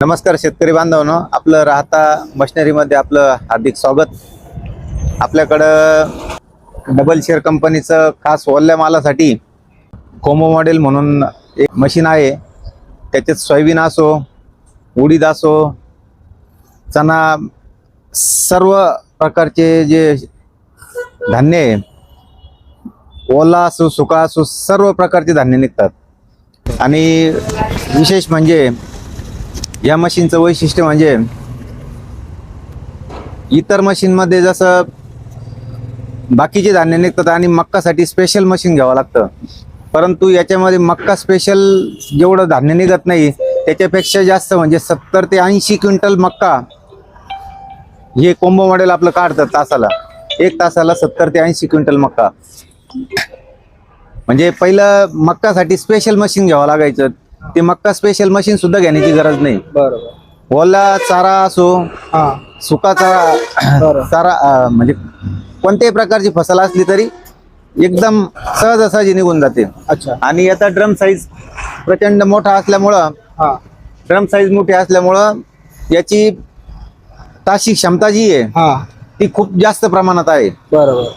नमस्कार शेतकरी बांधवांनो. आपलं राहता मशिनरीमध्ये आपलं हार्दिक स्वागत. आपल्याकडं डबल शेअर कंपनीचं खास ओल्या मालासाठी कोमो मॉडेल म्हणून एक मशीन आहे. त्याच्यात सोयाबीन असो उडीद असो चणा सर्व प्रकारचे जे धान्य आहे ओला असो सुका असो सर्व प्रकारचे धान्य निघतात. आणि विशेष म्हणजे या मशीनचं वैशिष्ट्य म्हणजे इतर मशीनमध्ये जसं बाकीचे धान्य निघतात आणि मक्कासाठी स्पेशल मशीन घ्यावं लागतं. परंतु याच्यामध्ये मक्का स्पेशल जेवढं धान्य निघत नाही त्याच्यापेक्षा जास्त म्हणजे सत्तर ते ऐंशी क्विंटल मक्का हे कोंबो मॉडेल आपलं काढतात तासाला. एक तासाला सत्तर ते ऐंशी क्विंटल मक्का. म्हणजे पहिलं मक्कासाठी स्पेशल मशीन घ्यावं लागायचं. ते मक्का स्पेशल मशीन सुद्धा घेण्याची गरज नाही. बरोबर. ओला चारा असो हा. सुका चारा. चारा अं, म्हणजे कोणत्याही प्रकारची फसल असली तरी एकदम सहजासहजी निघून जाते. अच्छा. आणि याचा ड्रम साईज प्रचंड मोठा असल्यामुळं हा. ड्रम साईज मोठी असल्यामुळं याची ताशी क्षमता जी आहे हा. ती खूप जास्त प्रमाणात आहे. बरोबर.